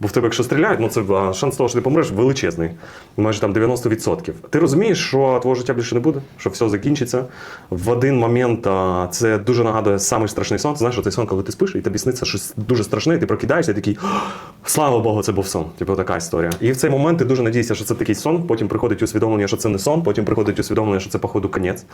Бо в тебе, якщо стріляють, ну це шанс того, що ти помреш, величезний. Майже там 90%. Ти розумієш, що твого життя більше не буде, що все закінчиться. В один момент це дуже нагадує самий страшний сон. Ти знаєш, що цей сон, коли ти спиш, і тобі сниться щось дуже страшне, і ти прокидаєшся і такий. Слава Богу, це був сон. Типу така історія. І в цей момент ти дуже надієшся, що це такий сон. Потім приходить усвідомлення, що це не сон, потім приходить усвідомлення, що це, походу, конець.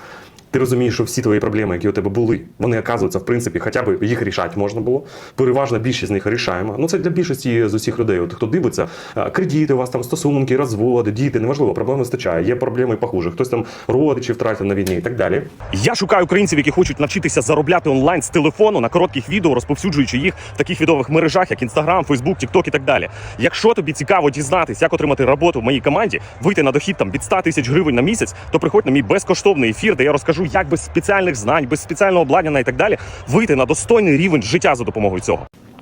Ти розумієш, що всі твої проблеми, які у тебе були, вони оказуються, в принципі, хоча б їх рішати можна було. Переважна більшість з них рішаємо. Ну це для більшості з усіх людей. От хто дивиться, кредити, у вас там стосунки, розводи, діти, неважливо, проблем вистачає. Є проблеми і похуже. Хтось там родичів втратив на війні і так далі. Я шукаю українців, які хочуть навчитися заробляти онлайн з телефону на коротких відео, розповсюджуючи їх в таких відових мережах, як Instagram, Facebook, TikTok і так далі. Якщо тобі цікаво дізнатись, як отримати роботу в моїй команді, вийти на дохід там від 100 тисяч гривень на місяць, то приходь на мій безкоштовний ефір, де я розкажу, як без спеціальних знань, без спеціального обладнання і так далі вийти на достойний рівень життя за допомогою цього.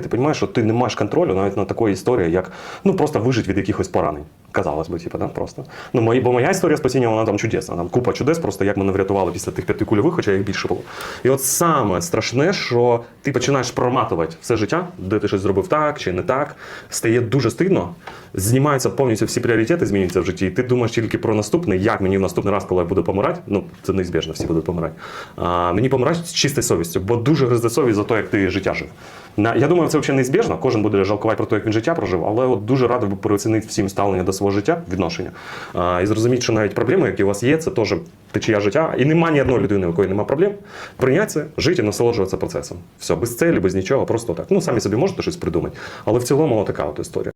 Ти розумієш, що ти не маєш контролю навіть на такої історії, як ну просто вижити від якихось поранень. Казалось би, типу, да, просто. Ну, мої, бо моя історія спасіння, вона там чудесна. Там купа чудес, просто як мене врятували після тих п'яти кульових, хоча їх більше було. І от саме страшне, що ти починаєш проматувати все життя, де ти щось зробив так чи не так, стає дуже стидно, знімаються повністю всі пріоритети, змінюються в житті. І ти думаєш тільки про наступне, як мені в наступний раз, коли я буду помирати. Ну, це неізбіжно, всі будуть помирати. А, мені помирати з чистою совістю, бо дуже гризде совість за те, як ти життя жив. На, я думаю, це взагалі неізбіжно. Кожен буде жалкувати про те, як він життя прожив, але от дуже радий би переоцінити всім ставлення до свого життя, відношення. А, і зрозуміти, що навіть проблеми, які у вас є, це теж течія життя. І немає ні одної людини, у якої немає проблем. Прийняти жити і насолоджуватися процесом. Все, без цілі, без нічого, просто так. Ну, самі собі можете щось придумати. Але в цілому така от історія.